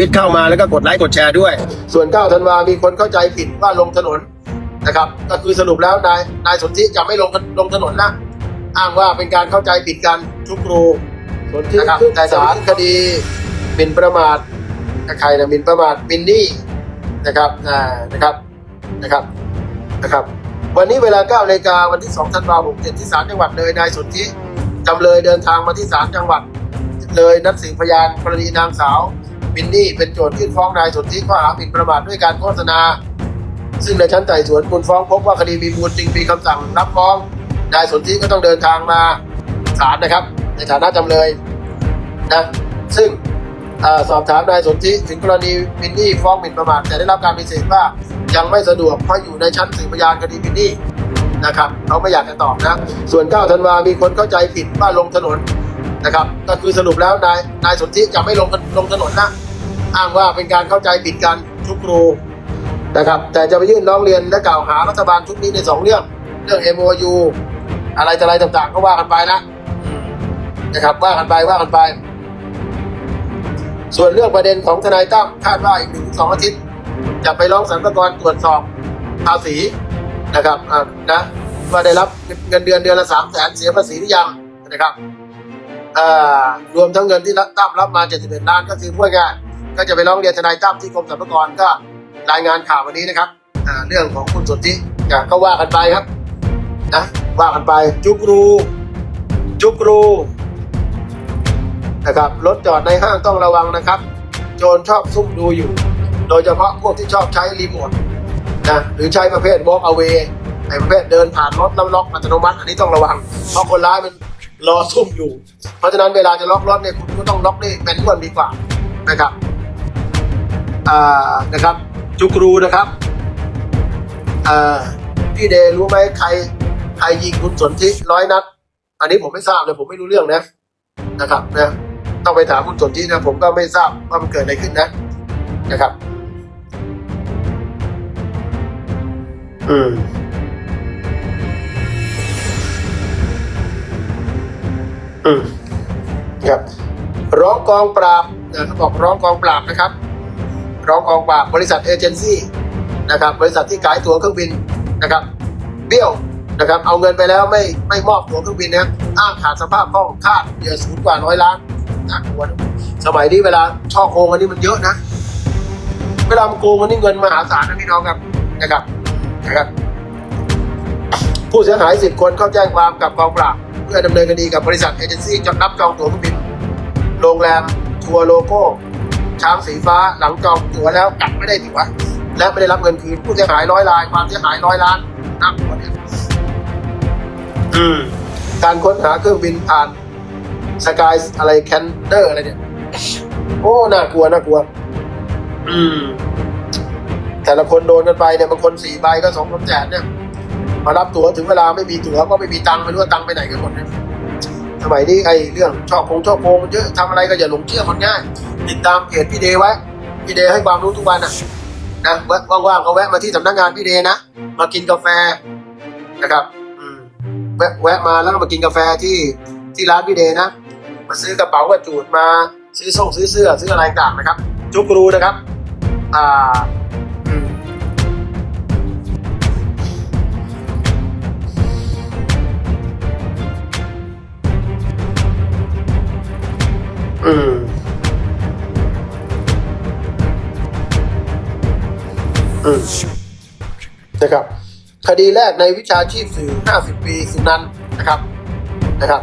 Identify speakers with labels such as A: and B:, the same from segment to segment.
A: วิตเข้ามาแล้วก็กดไลค์กดแชร์ด้วย ส่วน9ธันวามีคนเข้าใจผิดว่าลงถนนนะครับ ก็คือสรุปแล้วนายนายสนธิจะไม่ลงลงถนนนะอ้างว่าเป็นการเข้าใจผิดกันทุกครู
B: สนธิ
A: นะครับ
B: ขึ้น
A: แต่
B: ศา
A: ศา
B: ล
A: ลคดีหมิ่นประมาทใครนะหมิ่นประมาทมินนี่นะครับอ่านะครับนะครับนะครับ วันนี้เวลา9นาฬิกาวันที่2ธันวาคม67ที่ศาลจังหวัดเลยนายสนธิจำเลยเดินทางมาที่ศาลจังหวัดเลยนัดสืบพยานกรณีนางสาว มินนี่เป็นโจทยื่นฟ้องนายสนธิข้อหาหมิ่นประมาทด้วยการโฆษณา ซึ่งในชั้นไต่สวนมูลฟ้องพบว่าคดีมีมูลจริงมีคำสั่งรับฟ้องนายสนธิก็ต้องเดินทางมาศาลนะครับ ในฐานะจำเลยนะซึ่งอสอบถามนายสนธิถึงกรณีมินนี่ฟ้องหมิ่นประมาทแต่ได้รับการปฏิเสธว่ายังไม่สะดวกเพราะอยู่ในชั้นสืบพยานคดีมินนี่นะครับเขาไม่อยากจะตอบนะ ส่วน9ธันวามีคนเข้าใจผิดว่าลงถนนนะครับ ก็คือสรุปแล้วนายนายสนธิจะไม่ลงลงถนนนะ อ้างว่าเป็นการเข้าใจผิดกันทุกครูนะครับ แต่จะไปยื่นร้องเรียนและกล่าวหารัฐบาลชุดนี้ในสองเรื่อง เรื่อง MOU อะไรต่ออะไรต่างๆ ก็ว่ากันไปนะนะครับว่ากันไปว่ากันไป ส่วนเรื่องประเด็นของทนายตั้มคาดว่าอีกหนึ่งสองอาทิตย์ จะไปร้องสรรพากรตรวจสอบภาษีนะครับนะว่าได้รับเงินเดือนเดือนละสามแสนเสียภาษีหรือยังนะครับรวมทั้งเงินที่ตั้มรับมาเจ็ดสิบเอ็ดล้านก็คือพูดง่าย ก็จะไปร้องเรียนทนายตั้มที่กรมสรรพากรก็รายงานข่าววันนี้นะครับเรื่องของคุณสนธิอะก็ว่ากันไปครับนะว่ากันไปจุกรูจุกรูนะครับรถจอดในห้างต้องระวังนะครับ โจรชอบซุ่มดูอยู่ โดยเฉพาะพวกที่ชอบใช้รีโมทนะหรือใช้ประเภท walk away ไอ้ประเภทเดินผ่านรถแล้วล็อกอัตโนมัติ อันนี้ต้องระวัง เพราะคนร้ายมันรอซุ่มอยู่ เพราะฉะนั้นเวลาจะล็อกรถเนี่ยคุณก็ต้องล็อกนี่เป็นวนดีกว่านะครับ นะครับจุกรูนะครับพี่เดรู้ไหมใครใครยิงคุณสนธิร้อยนัด อันนี้ผมไม่ทราบเลยผมไม่รู้เรื่องนะนะครับนะต้องไปถามคุณสนธินะผมก็ไม่ทราบว่ามันเกิดอะไรขึ้นนะนะครับ อืมอืมครับร้องกองปราบนะเขาบอกร้องกองปราบนะครับ ร้องกองปราบบริษัทเอเจนซี่นะครับบริษัทที่ขายตั๋วเครื่องบินนะครับเบี้ยวนะครับเอาเงินไปแล้วไม่ไม่มอบตั๋วเครื่องบินนะอ้างขาดสภาพคล่องคาดเหยื่อสูงกว่าร้อยล้านน่ากลัวนะสมัยนี้เวลาช่อโกงกันนี่มันเยอะนะ เวลามันโกงกันนี่เงินมหาศาลนะพี่น้องครับนะครับนะครับ ผู้เสียหายสิบคนเข้าแจ้งความกับกองปราบเพื่อดำเนินคดีกับบริษัทเอเจนซี่จดรับจองตั๋วเครื่องบิน โรงแรมทัวร์โลโก้ ช้างสีฟ้าหลังจองตั๋วแล้วกลับไม่ได้ตั๋วและไม่ได้รับเงินคืนผู้เสียหายร้อยรายความเสียหายร้อยล้านน่ากลัวเนี่ยอืมการค้นหาเครื่องบินผ่านสกายอะไรแคนเดอร์อะไรเนี่ยโอ้น่ากลัวน่ากลัว อืม แต่ละคนโดนกันไปเนี่ยบางคนสี่ใบก็สองสามแสนเนี่ยมารับตั๋วถึงเวลาไม่มีตั๋วก็ไม่มีตังค์ไม่รู้ว่าตังค์ไปไหนกันหมดเนี่ยสมัยนี้ไอ้เรื่องชอบคงชอบโกงมันเยอะทำอะไรก็อย่าหลงเชื่อคนง่าย ติดตามเพจพี่เดไว้ พี่เดให้ความรู้ทุกวันนะนะว่างๆก็แวะมาที่สำนักงานพี่เดนะ มากินกาแฟนะครับอืมแวะแวะมาแล้วก็มากินกาแฟที่ที่ร้านพี่เดนะ มาซื้อกระเป๋ากระจูดมาซื้อส่งซื้อเสื้อซื้ออะไรต่างนะครับ จุกรูนะครับ อ่า คดีแรกในวิชาชีพสื่อ 50 ปีสุนันนะครับนะครับ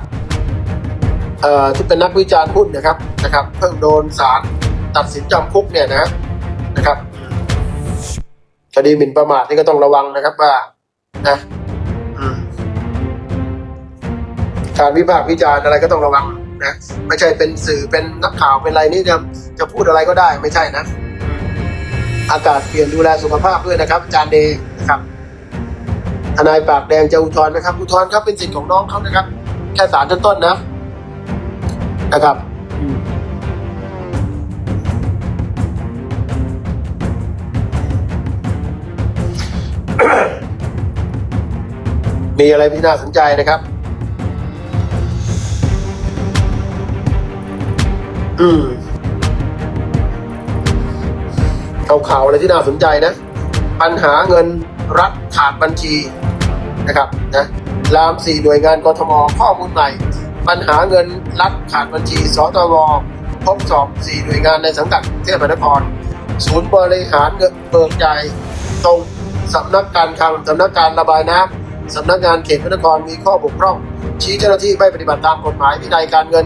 A: ที่เป็นนักวิจารณ์หุ้นนะครับนะครับเพิ่งโดนศาลตัดสินจำคุกเนี่ยนะนะครับคดีหมิ่นประมาทนี่ก็ต้องระวังนะครับว่านะอืมการวิพากษ์วิจารณ์อะไรก็ต้องระวังนะไม่ใช่เป็นสื่อเป็นนักข่าวเป็นอะไรนี่จะจะพูดอะไรก็ได้ไม่ใช่นะ อากาศเปลี่ยนดูแลสุขภาพด้วยนะครับอาจารย์เดย์ ทนายปากแดงจะอุทธรณ์นะครับ อุทธรณ์ครับเป็นสิทธิ์ของน้องเขานะครับ แค่ศาลชั้นต้นนะ นะครับมมีอะไรที่น่าสนใจนะครับ อืมเอาข่าวอะไรที่น่าสนใจนะ ปัญหาเงินรัฐขาดบัญชี นะครับนะลามสี่หน่วยงานกทมข้อมูลใหม่ ปัญหาเงินรัฐขาดบัญชี สตงพบสอบสี่หน่วยงานในสังกัดเทพมหานคร ศูนย์บริหารเงินเบิกจ่ายตรงสำนักการคลังสำนักการระบายน้ำสำนักงานเขตพระนครมีข้อบกพร่อง ชี้เจ้าหน้าที่ไม่ปฏิบัติตามกฎหมายวินัยการเงิน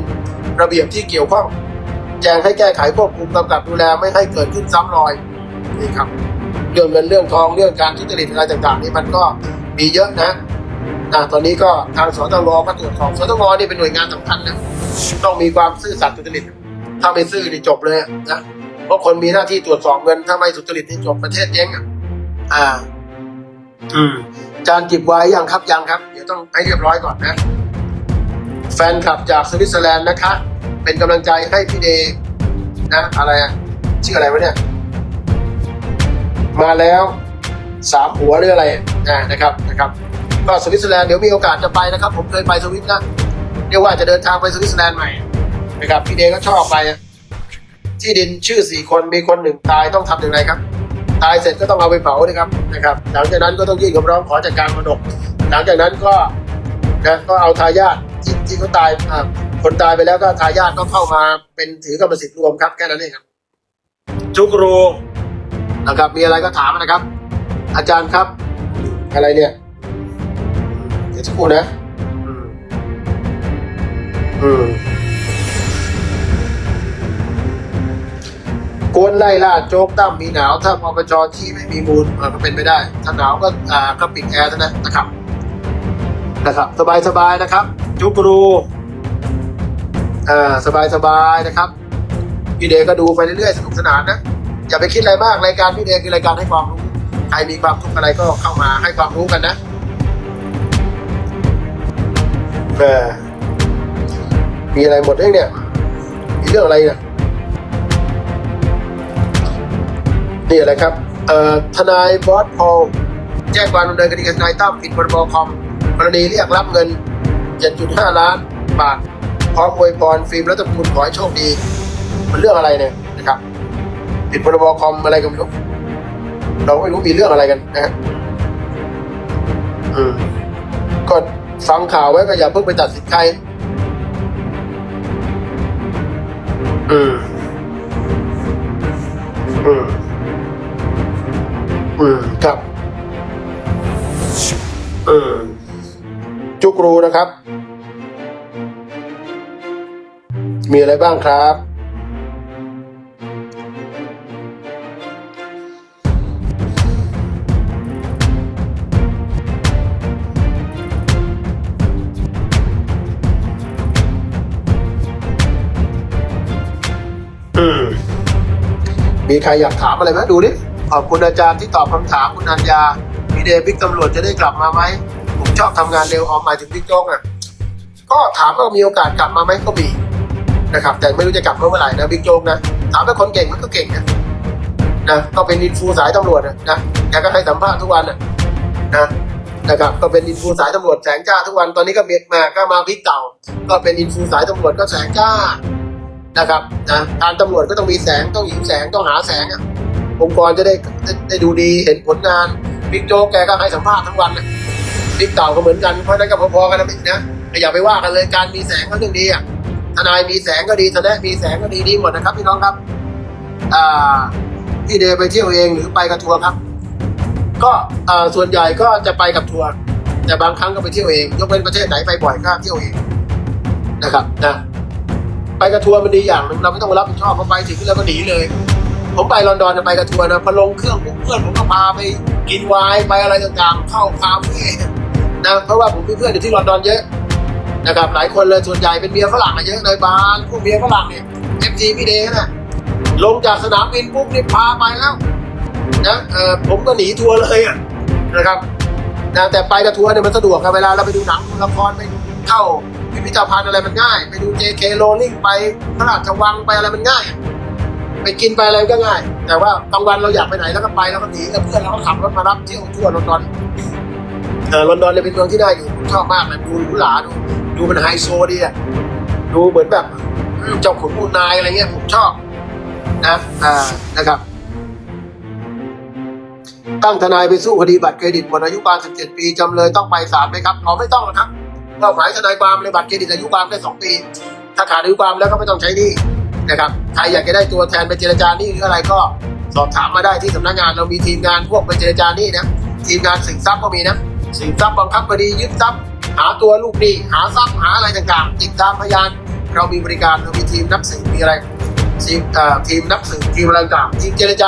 A: ระเบียบที่เกี่ยวข้องแจ้งให้แก้ไขควบคุมกำกับดูแลไม่ให้เกิดขึ้นซ้ำรอยนี่ครับเรื่องเงินเรื่องทองเรื่องการทุจริตอะไรต่างๆ นี่มันก็ มีเยอะนะนะตอนนี้ก็ทางสตงก็ตรวจสอบสตงนี่เป็นหน่วยงานสำคัญนะต้องมีความซื่อสัตย์สุจริต ถ้าไม่ซื่อนี่จบเลยนะเพราะคนมีหน้าที่ตรวจสอบเงินถ้าไม่สุจริตนี่จบประเทศเจ๊งอะอ่า อืมจานจิบไว้ยังครับยังครับ เดี๋ยวต้องให้เรียบร้อยก่อนนะ แฟนคลับจากสวิตเซอร์แลนด์นะคะ เป็นกำลังใจให้พี่เดนะอะไรอะชื่ออะไรวะเนี่ย มาแล้ว สามหัวหรืออะไรอ่านะครับนะครับก็สวิตเซอร์แลนด์เดี๋ยวมีโอกาสจะไปนะครับ ผมเคยไปสวิตนะเรียกว่าจะเดินทางไปสวิตเซอร์แลนด์ใหม่นะครับพี่เดย์ก็ชอบไปอะที่ดินชื่อสี่คนมีคนหนึ่งตายต้องทำอย่างไรครับ ตายเสร็จก็ต้องเอาไปเผานะครับนะครับ หลังจากนั้นก็ต้องยื่นคำร้องขอจัดการมรดกหลังจากนั้นก็นะก็เอาทายาทที่ที่เขาตายอ่าคนตายไปแล้วก็ทายาทก็เข้ามาเป็นถือกรรมสิทธิ์รวมครับแค่นั้นเองครับจุกรูนะครับมีอะไรก็ถามนะครับ อาจารย์ครับ อะไรเนี่ยเดี๋ยวสักครู่นะอืมอืมกวนไล่ล่าโจ๊กตั้มมีหนาว ถ้าปปชที่ไม่มีมูลเออก็เป็นไม่ได้ ถ้าหนาวก็อ่าก็ปิดแอร์ซะนะนะครับ นะครับ สบายสบายๆนะครับ จุกรูอ่าสบายสบายๆนะครับพี่เดย์ก็ดูไปเรื่อยๆสนุกสนานนะอย่าไปคิดอะไรมากรายการพี่เดย์คือรายการให้ความรู้ ใครมีความทุกข์อะไรก็เข้ามาให้ความรู้กันนะเออมีอะไรหมดเรื่องเนี่ย มีเรื่องอะไรเนี่ยนี่อะไรครับ เอ่อ ทนายบอสพอลแจ้งความดำเนินคดีกับทนายตั้มผิดพรบคอมกรณีเรียกรับเงิน 7.5 ล้านบาท พร้อมอวยพรฟิล์มรัตภูลขอให้โชคดี มันเรื่องอะไรเนี่ยนะครับ ผิดพรบคอมอะไรกันไม่รู้ เราไม่รู้มีเรื่องอะไรกันนะฮะอืมก็ฟังข่าวไว้ก็อย่าเพิ่งไปตัดสินใคร อืม อืม อืม ครับ อืม จุกรูนะครับ มีอะไรบ้างครับ ใครอยากถามอะไรไหมดูดิขอบคุณอาจารย์ที่ตอบคำถามคุณอัญญามีเดย์บิ๊กตำรวจจะได้กลับมาไหมผมชอบทำงานเร็วออกหมายถึงบิ๊กโจ๊กอะก็ถามว่ามีโอกาสกลับมาไหมก็มีนะครับ แต่ไม่รู้จะกลับเมื่อไหร่นะบิ๊กโจ๊กนะถามว่าคนเก่งมันก็เก่งนะนะก็เป็นอินฟูสายตำรวจนะนะแกก็ให้สัมภาษณ์ทุกวันนะนะนะครับก็เป็นอินฟูสายตำรวจแสงจ้าทุกวันตอนนี้ก็เบียดมาก็มาพิกเก่า ก็เป็นอินฟูสายตำรวจก็แสงจ้า นะครับนะการตำรวจก็ต้องมีแสงต้องหิวแสงต้องหาแสงอะองค์กรจะได้ได้ได้ดูดีเห็นผลงานบิ๊กโจ๊กแกก็ให้สัมภาษณ์ทั้งวันนะบิ๊กเต่าก็เหมือนกันเพราะนั้นก็พอๆกันนะนะอย่าไปว่ากันเลยการมีแสงก็เรื่องดีอะทนายมีแสงก็ดีทนายมีแสงก็ดีดีหมดนะครับพี่น้องครับอ่าพี่เดไปเที่ยวเองหรือไปกับทัวร์ครับ ก็อ่าส่วนใหญ่ก็จะไปกับทัวร์แต่บางครั้งก็ไปเที่ยวเอง ยกเว้นประเทศไหนไปบ่อยก็เที่ยวเองนะครับนะ ไปกับทัวร์มันดีอย่างหนึ่งเราไม่ต้องรับผิดชอบพอไปถึงแล้วก็หนีเลย ผมไปลอนดอนจะไปกับทัวร์นะพอลงเครื่องผมเพื่อนผมก็พาไปกินไวน์ไปอะไรต่างๆ เข้าคาเฟ่นะเพราะว่าผมมีเพื่อนอยู่ที่ลอนดอนเยอะนะครับหลายคนเลยส่วนใหญ่เป็นเมียฝรั่งเยอะเลยบางพวกเมียฝรั่งเนี่ยเอฟซีพี่เดย์นะลงจากสนามบินปุ๊บนี่พาไปแล้วนะเออผมก็หนีทัวร์เลยอะนะครับนะแต่ไปกับทัวร์เนี่ยมันสะดวกครับเวลาเราไปดูหนังดูละครไปเข้า พิพิธภัณฑ์อะไรมันง่าย ไปดู JK Rowling ไปพระราชวังไปอะไรมันง่าย ไปกินไปอะไรก็ง่าย แต่ว่ากลางวันเราอยากไปไหนแล้วก็ไปแล้วก็หนีกับเพื่อนเราก็ขับรถมารับเที่ยวทั่วลอนดอนเออลอนดอนเนี่ยเป็นเมืองที่น่าอยู่ผมชอบมากเลยดูหรูหราดูดูมันไฮโซดีอะดูเหมือนแบบเจ้าขุนมูลนายอะไรเงี้ยผมชอบนะอ่านะครับตั้งทนายไปสู้คดีบัตรเครดิตหมดอายุความ17 ปี จำเลยต้องไปศาลไหมครับเราไม่ต้องหรอกครับ เป้าหมายทนายความเลยบัตรเครดิตอายุความแค่2ปี ถ้าขาดอายุความแล้วก็ไม่ต้องใช้นี้นะครับใครอยากจะได้ตัวแทนไปเจรจานี้หรืออะไรก็สอบถามมาได้ที่สำนักงานเรามีทีมงานพวกไปเจรจานี้นะทีมงานสืบทรัพย์ก็มีนะสืบทรัพย์บังคับคดียึดทรัพย์ หาตัวลูกหนี้หาทรัพย์หาอะไรต่างๆ ติดตามพยาน เรามีบริการเรามีทีมนักสืบมีอะไรทีมทีมนักสืบทีมอะไรต่างทีมเจรจา